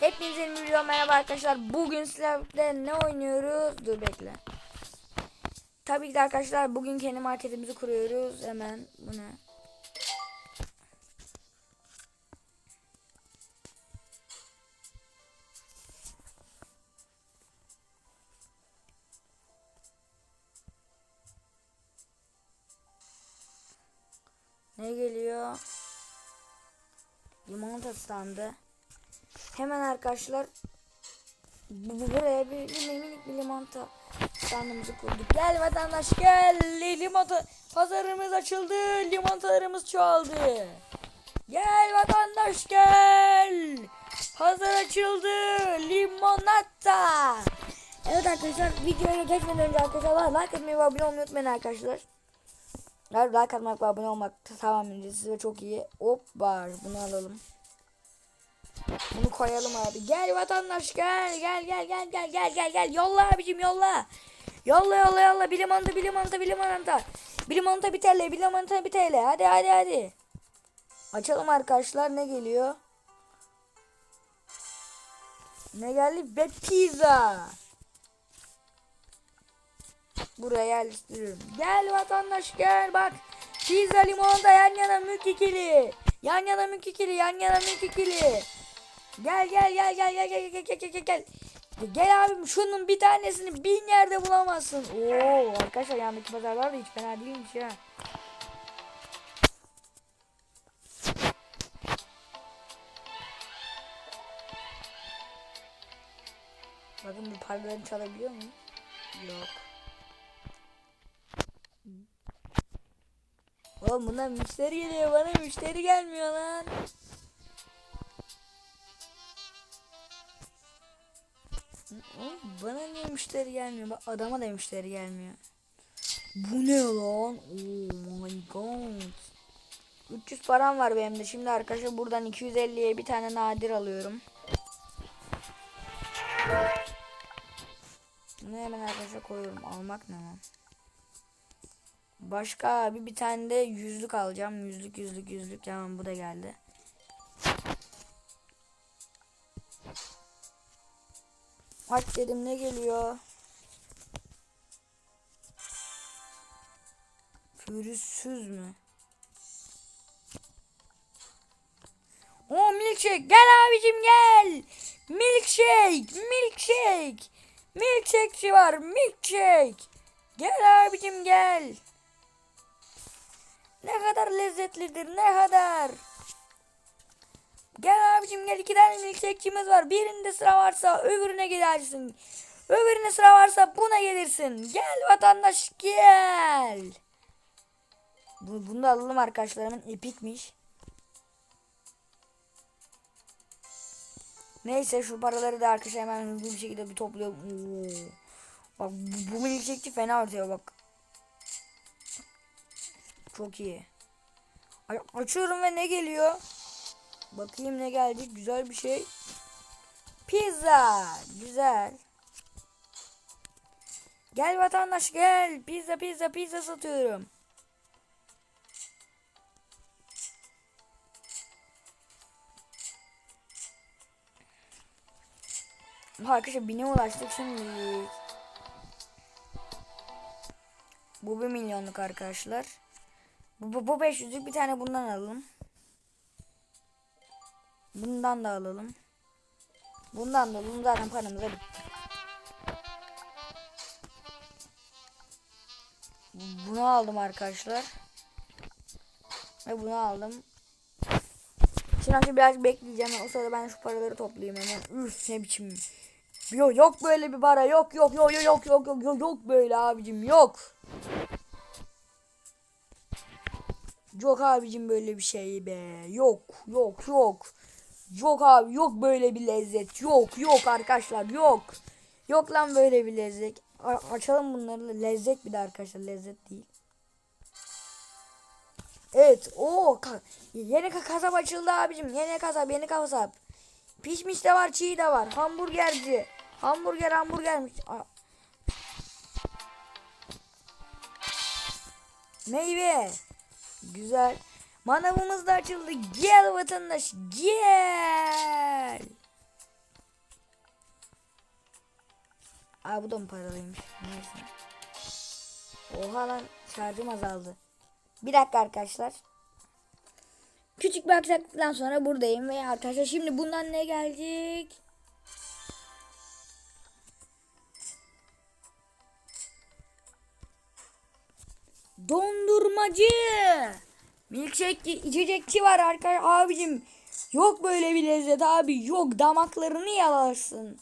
Hepinize video merhaba arkadaşlar. Bugün sizlerle ne oynuyoruz? Dur bekle. Tabii ki de arkadaşlar bugün kendi marketimizi kuruyoruz. Hemen bu ne? Ne geliyor? Limonata standı. Hemen arkadaşlar bu, bu- buraya bir, bir minik bir limonata standımızı kurduk. Gel vatandaş gel. Limonata pazarımız açıldı. Limonatalarımız çoğaldı. Gel vatandaş gel. Pazar açıldı. Limonata. Evet arkadaşlar videoya geçmeden önce arkadaşlar like atmayı ve abone olmayı unutmayın arkadaşlar. Like atmak ve abone olmak tamamen ve çok iyi. Hop var bunu alalım. Bunu koyalım abi. Gel vatandaş gel gel gel gel gel gel gel gel yolla abicim yolla. Yolla yolla yolla bilim anta bilim anta bilim anta. Bilim anta bir TL bilim anta bir TL. Hadi hadi hadi. Açalım arkadaşlar ne geliyor? Ne geldi? Ve pizza. Buraya yerleştiriyorum. Gel vatandaş gel bak. Pizza limonata yan yana mülk ikili. Yan yana mülk ikili yan yana mülk ikili. Gel gel gel gel gel gel gel gel gel gel gel. Abim şunun bir tanesini bin yerde bulamazsın. Oo arkadaşlar yandaki pazarlar da hiç fena değilmiş ya. Bakın bu paraları çalabiliyor muyum? Yok. Oğlum bundan müşteri geliyor bana müşteri gelmiyor lan. Oğlum bana niye müşteri gelmiyor? Bak adama da müşteri gelmiyor. Bu ne lan? Oh my god. 300 param var benim de. Şimdi arkadaşlar buradan 250'ye bir tane nadir alıyorum. Bunu hemen arkadaşlar koyuyorum. Almak ne lan? Başka abi bir tane de yüzlük alacağım. Yüzlük yüzlük yüzlük. Tamam bu da geldi. Aç dedim ne geliyor? Pürüzsüz mü? O milkshake gel abicim gel. Milkshake milkshake. Milkshake'ci var milkshake. Gel abicim gel. Ne kadar lezzetlidir ne kadar. Gel abicim gel iki tane milkshake'cimiz var. Birinde sıra varsa öbürüne gidersin. Öbürüne sıra varsa buna gelirsin. Gel vatandaş gel. Bu, bunu da alalım arkadaşlarımın epikmiş. Neyse şu paraları da arkadaşlar hemen hızlı bir şekilde bir topluyorum. Oo. Bak bu, bu milkshake'ci fena ortaya bak. Çok iyi. Açıyorum ve ne geliyor? Bakayım ne geldi. Güzel bir şey. Pizza. Güzel. Gel vatandaş gel. Pizza pizza pizza satıyorum. Arkadaşlar bine ulaştık şimdi. Bu bir milyonluk arkadaşlar. Bu, bu, bu 500'lük bir tane bundan alalım. Bundan da alalım. Bundan da alalım zaten paramız bitti. Bunu aldım arkadaşlar. Ve bunu aldım. Şimdi biraz bekleyeceğim. O sırada ben şu paraları toplayayım hemen. Üf ne biçim. Yok yok böyle bir para. Yok yok yok yok yok yok yok yok yok böyle abicim yok. Yok abicim böyle bir şey be. Yok yok yok. Yok abi yok böyle bir lezzet. Yok yok arkadaşlar yok. Yok lan böyle bir lezzet. A- açalım bunları lezzet bir de arkadaşlar lezzet değil. Evet o yeni ka- kasap açıldı abicim. Yeni kasap yeni kasap. Pişmiş de var çiğ de var. Hamburgerci. Hamburger hamburgermiş. A- Meyve. Güzel. Manavımız da açıldı. Gel vatandaş gel. Aa bu da mı paralıymış? Neyse. Oha lan şarjım azaldı. Bir dakika arkadaşlar. Küçük bir aksaklıktan sonra buradayım ve arkadaşlar şimdi bundan ne gelecek? Dondurmacı. Milkshake içecekçi var arkadaş abicim. Yok böyle bir lezzet abi. Yok damaklarını yalarsın.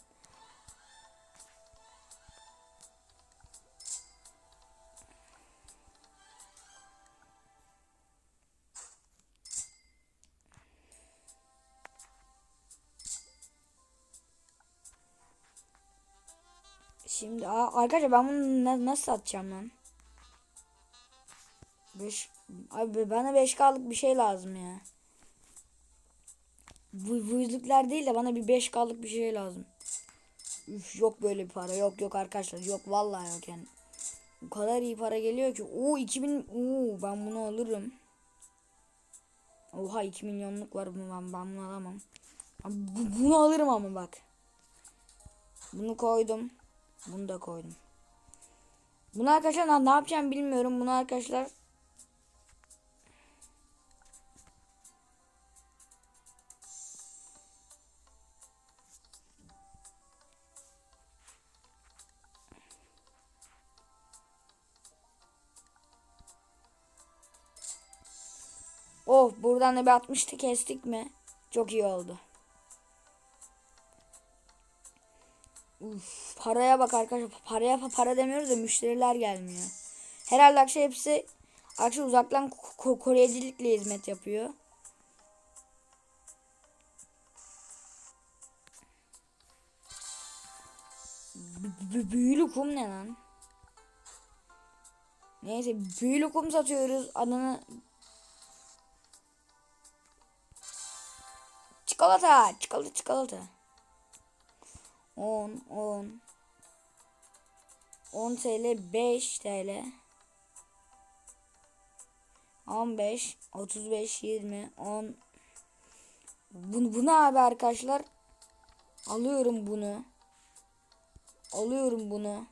Şimdi arkadaşlar ben bunu na- nasıl satacağım lan? 5 abi bana 5 kalık bir şey lazım ya. Bu, bu yüzlükler değil de bana bir 5 kalık bir şey lazım. Üf, yok böyle bir para. Yok yok arkadaşlar. Yok vallahi yok yani. O kadar iyi para geliyor ki. Oo 2000 oo ben bunu alırım. Oha 2 milyonluk var bunu ben, ben bunu alamam. Bu- bunu alırım ama bak. Bunu koydum. Bunu da koydum. Bunu arkadaşlar ne yapacağım bilmiyorum. Bunu arkadaşlar Oh buradan da bir 60'tı kestik mi? Çok iyi oldu. Uf, paraya bak arkadaşlar. Paraya pa- para demiyoruz da müşteriler gelmiyor. Herhalde akşam hepsi akşam uzaktan ko- ko- koruyicilikle hizmet yapıyor. B- büyülü kum ne lan? Neyse büyülü kum satıyoruz. Adını Çikolata, çikolata, çikolata. 10, 10. 10 TL, 5 TL. 15, 35, 20, 10. Bunu, bunu abi arkadaşlar. Alıyorum bunu. Alıyorum bunu.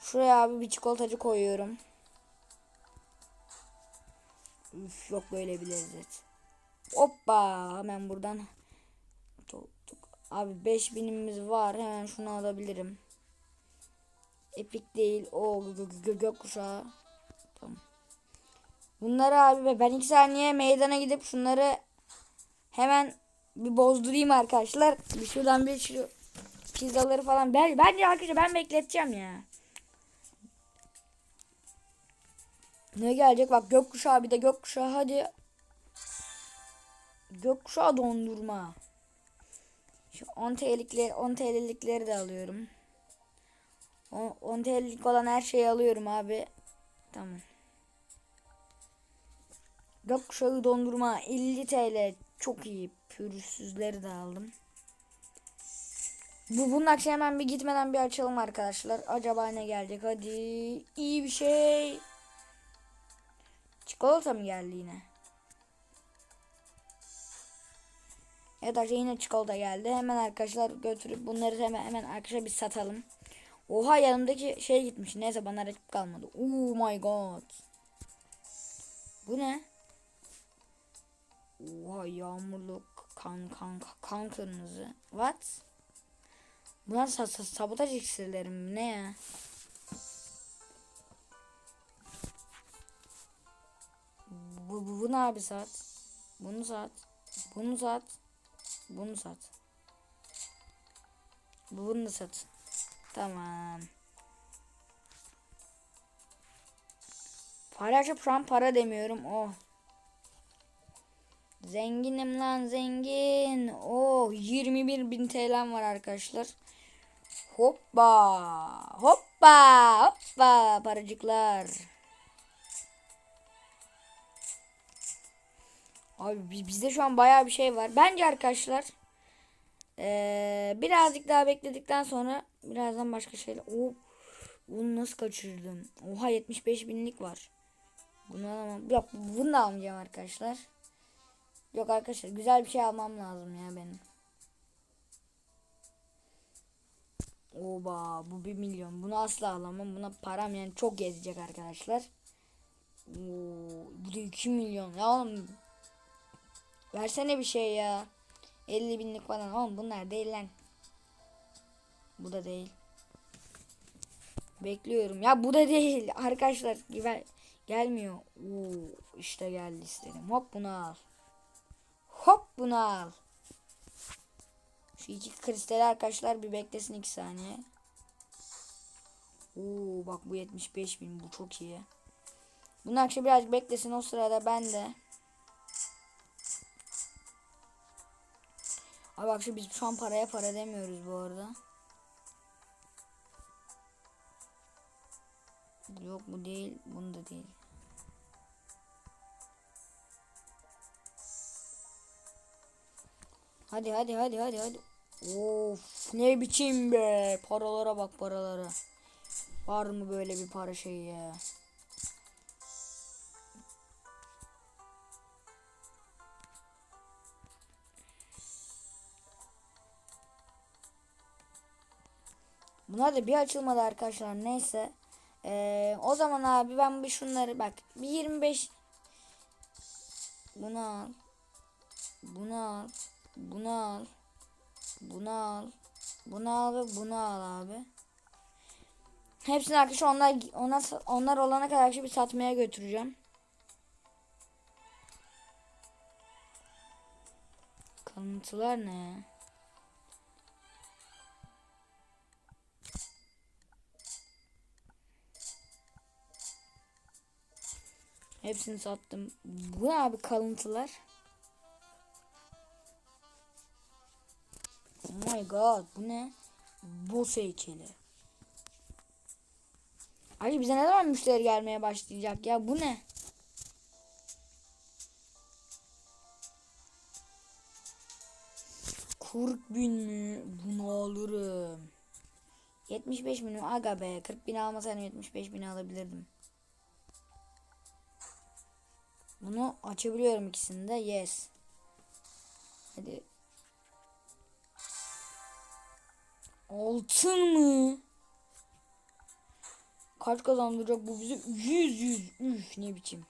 Şuraya abi bir çikolatacı koyuyorum. Üf, yok böyle bir lezzet. Hoppa hemen buradan. Abi 5000'imiz var. Hemen şunu alabilirim. Epik değil. O gö- gö- gökkuşağı. Tamam. Bunları abi ben 2 saniye meydana gidip şunları hemen bir bozdurayım arkadaşlar. Bir şuradan bir şu pizzaları falan. Ben, bence arkadaşlar ben bekleteceğim ya. Ne gelecek? Bak gökkuşağı bir de gökkuşağı hadi. Gökkuşağı dondurma. Şu 10 TL'likleri 10 TL'likleri de alıyorum. 10, 10 TL'lik olan her şeyi alıyorum abi. Tamam. Gökkuşağı dondurma 50 TL. Çok iyi. Pürüzsüzleri de aldım. Bu bunun akşam hemen bir gitmeden bir açalım arkadaşlar. Acaba ne gelecek? Hadi. iyi bir şey. Çikolata mı geldi yine? Evet arkadaşlar yine çikolata geldi. Hemen arkadaşlar götürüp bunları hemen hemen arkadaşlar bir satalım. Oha yanımdaki şey gitmiş. Neyse bana rakip kalmadı. Oh my god. Bu ne? Oha yağmurlu kan kan kan kırmızı. What? Bunlar sa sa sabotaj iksirleri mi? Ne ya? Bu, bu, bunu abi sat. Bunu sat. Bunu sat. Bunu sat. Bunu da sat. Tamam. Para şu an para demiyorum. Oh. Zenginim lan zengin. Oh 21 bin TL'm var arkadaşlar. Hoppa. Hoppa. Hoppa. Paracıklar. Abi biz- bizde şu an bayağı bir şey var. Bence arkadaşlar ee, birazcık daha bekledikten sonra birazdan başka şeyler. Oo, bunu nasıl kaçırdım? Oha 75 binlik var. Bunu alamam. Yok bunu da almayacağım arkadaşlar. Yok arkadaşlar güzel bir şey almam lazım ya benim. Oba bu 1 milyon. Bunu asla alamam. Buna param yani çok gezecek arkadaşlar. Oo, bu da 2 milyon. Ya oğlum versene bir şey ya. 50 binlik falan. Oğlum bunlar değil lan. Bu da değil. Bekliyorum. Ya bu da değil. Arkadaşlar gel gelmiyor. Oo, işte geldi istedim. Hop bunu al. Hop bunu al. Şu iki kristali arkadaşlar bir beklesin iki saniye. Oo bak bu 75 bin bu çok iyi. Bunun akşam biraz beklesin o sırada ben de. Abi bak şu biz şu an paraya para demiyoruz bu arada. Yok bu değil, bunu da değil. Hadi hadi hadi hadi hadi. Of ne biçim be. Paralara bak paralara. Var mı böyle bir para şeyi ya? Bunlar da bir açılmadı arkadaşlar. Neyse. Ee, o zaman abi ben bir şunları bak. Bir 25 bunu al. Bunu al. Bunu al. Bunu al. Bunu al ve bunu al abi. Hepsini arkadaşlar onlar onlar onlar olana kadar bir satmaya götüreceğim. Kalıntılar ne? Hepsini sattım. Bu ne abi kalıntılar? Oh my god bu ne? Boss heykeli. Ali bize ne zaman müşteri gelmeye başlayacak ya bu ne? Kırk bin mi? Bunu alırım. 75 bin mi? Aga be 40 bin almasaydım 75 bin alabilirdim. Bunu açabiliyorum ikisini de. Yes. Hadi. Altın mı? Kaç kazandıracak bu bize? 100 100. Üf ne biçim.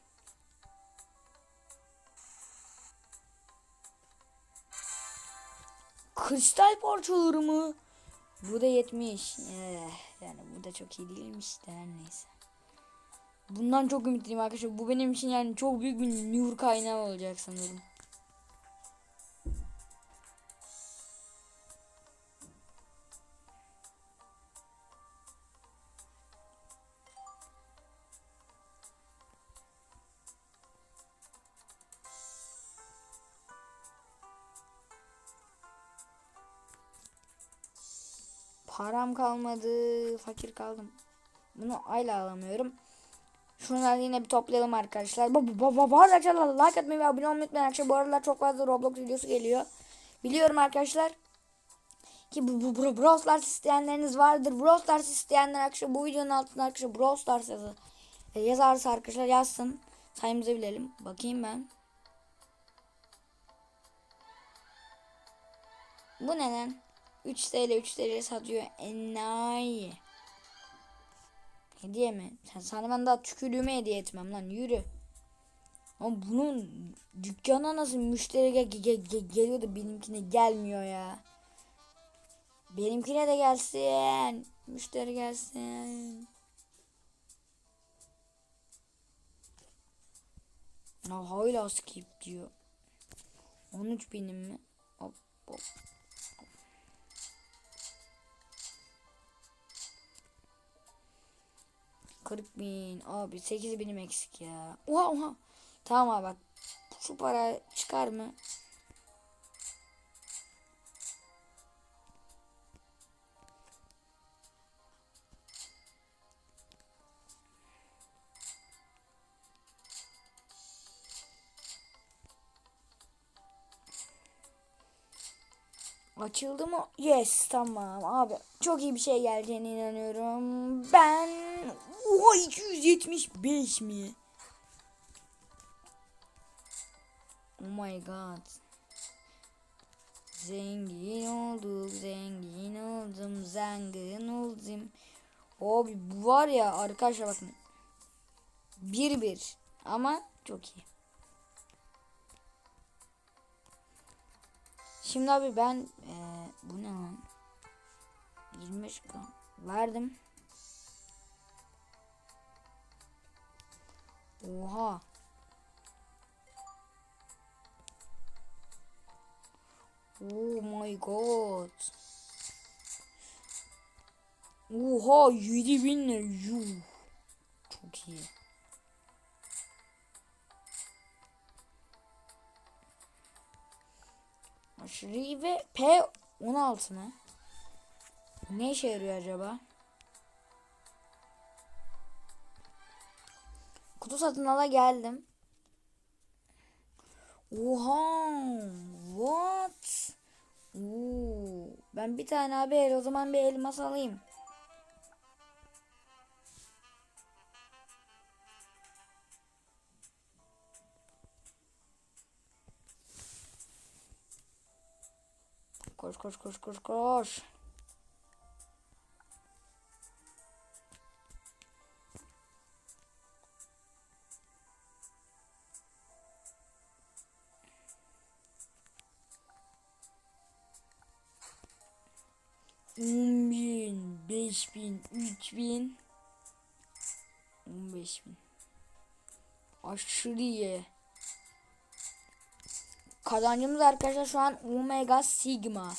Kristal parçaları mı? Bu da 70. Eh, yani bu da çok iyi değilmiş de her neyse. Bundan çok ümitliyim arkadaşlar. Bu benim için yani çok büyük bir nur kaynağı olacak sanırım. Param kalmadı. Fakir kaldım. Bunu ayla alamıyorum. Şunları yine bir toplayalım arkadaşlar. Bu, arada arkadaşlar like atmayı ve abone olmayı unutmayın arkadaşlar. Bu aralar çok fazla Roblox videosu geliyor. Biliyorum arkadaşlar. Ki bu, bu, bu Brawl Stars isteyenleriniz vardır. Brawl Stars isteyenler arkadaşlar bu videonun altına arkadaşlar Brawl Stars yazı. E, yazarsa arkadaşlar yazsın. Sayımızı bilelim. Bakayım ben. Bu ne lan? 3 TL 3 TL satıyor. Enayi. Hediye mi? Sen sana ben daha tükürüğümü hediye etmem lan yürü. Ama bunun dükkana nasıl müşteri gel gel gel geliyor da benimkine gelmiyor ya. Benimkine de gelsin. Müşteri gelsin. Ya hala skip diyor. 13 benim mi? Hop hop. 40 bin. Abi 8 binim eksik ya. Oha oha. Tamam abi bak. Şu para çıkar mı? Açıldı mı? Yes tamam abi. Çok iyi bir şey geleceğine inanıyorum. Ben Oha 275 mi? Oh my god. Zengin olduk, zengin oldum, zengin Abi bu var ya arkadaşlar bakın. Bir bir ama çok iyi. Şimdi abi ben eee, bu ne lan? 25 gram verdim. Oha. Oh my god. Oha 7000 lira. Çok iyi. Aşırı iyi ve P16 mı? Ne işe yarıyor acaba? Kutu satın ala geldim. Oha! What? Oo, ben bir tane abi o zaman bir elmas alayım. Koş koş koş koş. On bin, beş bin, üç bin, on beş bin. Aşırı iyi. Kazancımız arkadaşlar şu an Omega Sigma.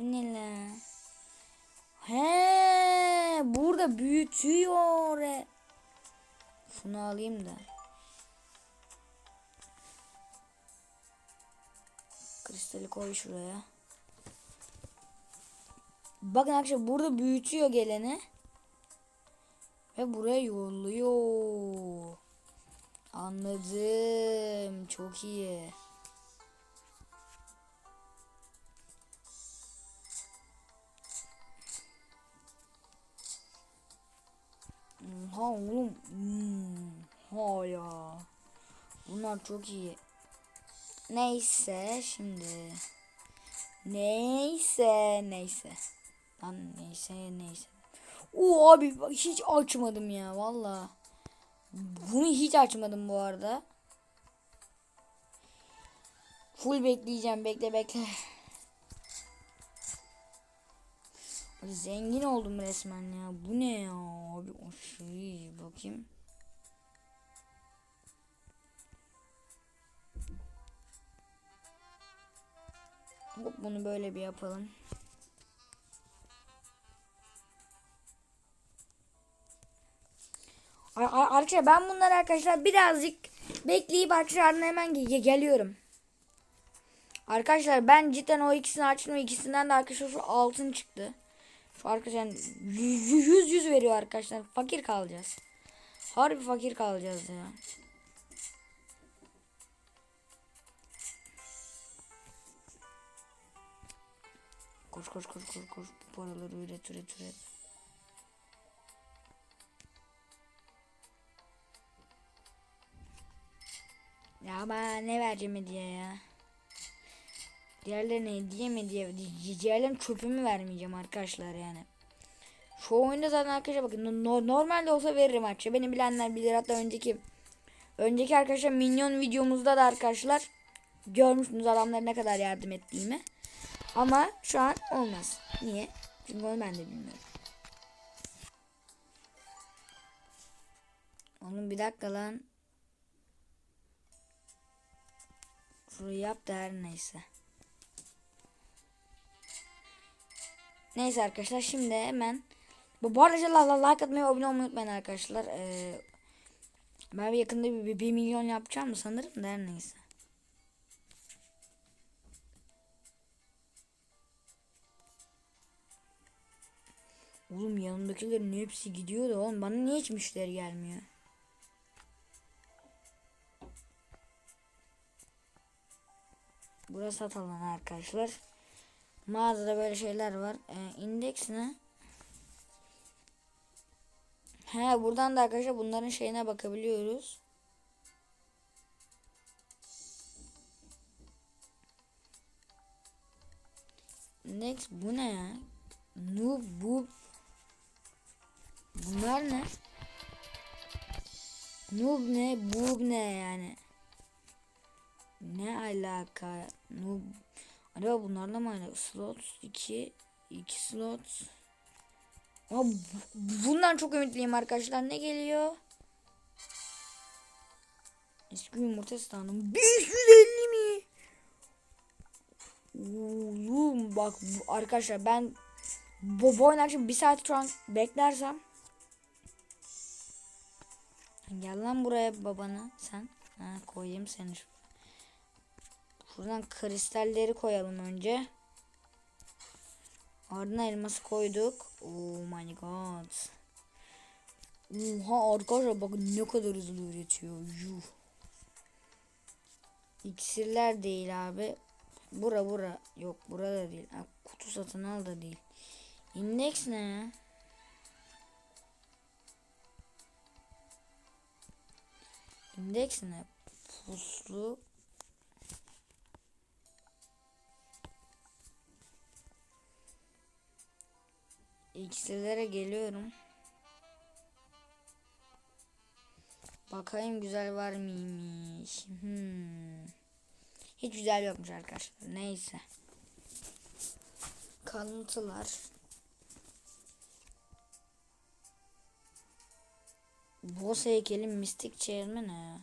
Bu ne lan? He, burada büyütüyor. e. Şunu alayım da. Kristali koy şuraya. Bakın arkadaşlar burada büyütüyor geleni. Ve buraya yolluyor. Anladım. Çok iyi. Ha oğlum. Hmm, ha ya. Bunlar çok iyi. Neyse şimdi. Neyse neyse. Lan neyse neyse. Oo abi bak hiç açmadım ya valla. Bunu hiç açmadım bu arada. Full bekleyeceğim bekle bekle. Zengin oldum resmen ya. Bu ne ya abi aşırı iyi. bakayım. Bunu böyle bir yapalım. Ar- ar- Arkadaşlar ben bunları arkadaşlar birazcık bekleyip arkadaşlar hemen ge- geliyorum. Arkadaşlar ben cidden o ikisini açtım. ikisinden de arkadaşlar şu altın çıktı. Şu arkadaşlar yüz yüz, veriyor arkadaşlar. Fakir kalacağız. Harbi fakir kalacağız ya. Koş koş koş koş koş. Bu paraları üret üret üret. Ya bana ne vereceğim diye ya. Diğerlerine hediye mi diye. di- Diğerlerine çöpümü vermeyeceğim arkadaşlar yani. Şu oyunda zaten arkadaşlar bakın no- normalde olsa veririm arkadaşlar. Beni bilenler bilir hatta önceki önceki arkadaşlar minyon videomuzda da arkadaşlar görmüşsünüz adamlara ne kadar yardım ettiğimi. Ama şu an olmaz. Niye? Çünkü onu ben de bilmiyorum. Oğlum bir dakika lan. Şurayı yap da her neyse. Neyse arkadaşlar şimdi hemen bu, bu arada like atmayı abone olmayı unutmayın arkadaşlar. Ee, ben yakında bir, bir, bir milyon yapacağım sanırım da her neyse. Oğlum yanımdakilerin hepsi gidiyor da oğlum bana niye hiç müşteri gelmiyor? Burası satılan arkadaşlar. Mağazada böyle şeyler var. Ee, indeks ne? He buradan da arkadaşlar bunların şeyine bakabiliyoruz. Next bu ne ya? Noob bu. Bunlar ne? Noob ne? Boob ne yani? Ne alaka? Noob. Acaba bunlarla mı alaka? Slot 2 2 slot. Ama bu- bundan çok ümitliyim arkadaşlar. Ne geliyor? Eski yumurta standım. 550 mi? Oğlum bak arkadaşlar ben bu, bu oyun için bir saat şu an beklersem Gel lan buraya babana sen. Ha, koyayım seni şu. Şuradan kristalleri koyalım önce. Ardına elması koyduk. Oh my god. Oha arkadaşlar bakın ne kadar hızlı üretiyor. Yuh. İksirler değil abi. Bura bura. Yok burada değil. Ha, kutu satın al da değil. İndeks ne ya? Ne? Puslu. İksirlere geliyorum. Bakayım güzel var mıymış. Hmm. Hiç güzel yokmuş arkadaşlar. Neyse. Kalıntılar. Boss heykeli mistik çevirme ne?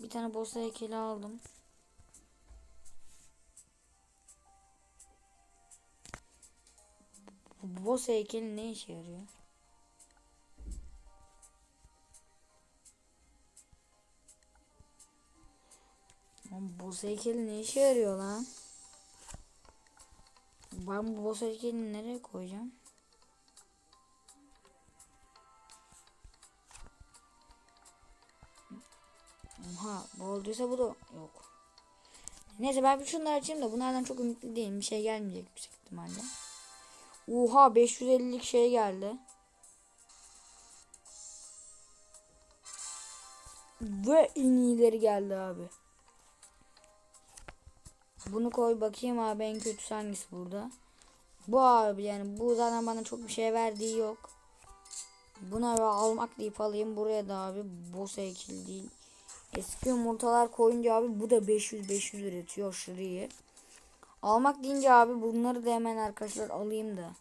Bir tane boss heykeli aldım. Boss heykeli ne işe yarıyor? Lan boss heykeli ne işe yarıyor lan? Ben bu boss heykelini nereye koyacağım? Oha bu olduysa bu da yok. Neyse ben bir şunları açayım da bunlardan çok ümitli değilim. Bir şey gelmeyecek yüksek ihtimalle. Oha 550'lik şey geldi. Ve en iyileri geldi abi. Bunu koy bakayım abi en kötüsü hangisi burada. Bu abi yani bu zaten bana çok bir şey verdiği yok. Buna almak deyip alayım. Buraya da abi boss heykeli değil. Eski yumurtalar koyunca abi bu da 500-500 üretiyor aşırı. Almak deyince abi bunları da hemen arkadaşlar alayım da.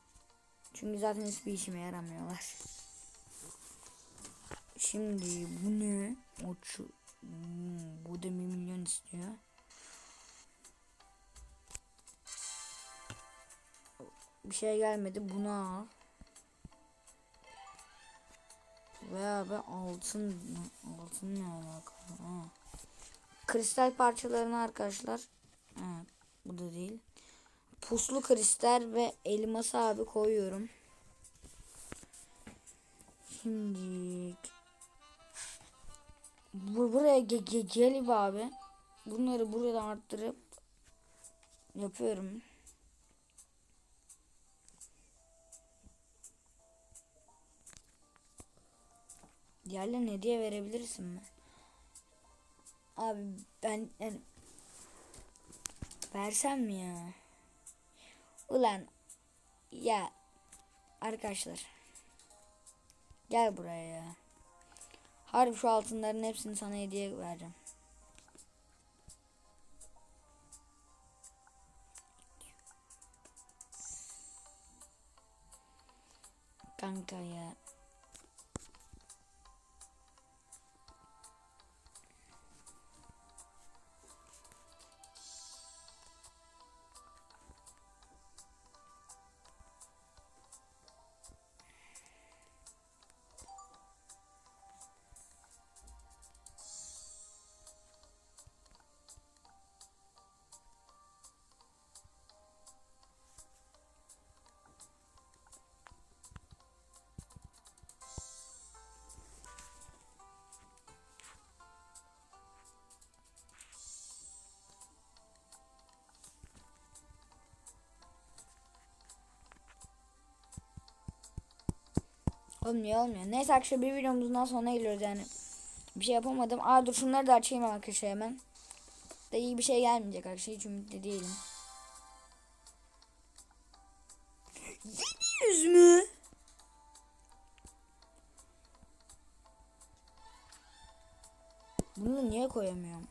Çünkü zaten hiçbir işime yaramıyorlar. Şimdi bu ne? O hmm, bu da 1 milyon istiyor. Bir şey gelmedi. Bunu al. Ve abi altın altın ne alakalı? Ha. Kristal parçalarını arkadaşlar. Evet, bu da değil. Puslu kristal ve elması abi koyuyorum. Şimdi bu buraya ge ge gelip abi bunları buradan arttırıp yapıyorum. Diğerlerine hediye verebilirsin mi? Abi ben yani versem mi ya? Ulan ya arkadaşlar gel buraya ya. Harbi şu altınların hepsini sana hediye vereceğim. Kanka ya. Olmuyor olmuyor. Neyse arkadaşlar bir videomuzun daha sonuna geliyoruz yani. Bir şey yapamadım. Aa dur şunları da açayım arkadaşlar hemen. Da iyi bir şey gelmeyecek arkadaşlar. Hiç ümitli değilim. 700 mü? Bunu niye koyamıyorum?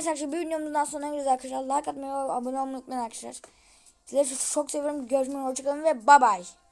Neyse arkadaşlar bir videomuzdan sonra görüşürüz arkadaşlar. Like atmayı abone olmayı unutmayın arkadaşlar. Sizleri çok seviyorum. Görüşmek üzere. Hoşçakalın ve bye bye.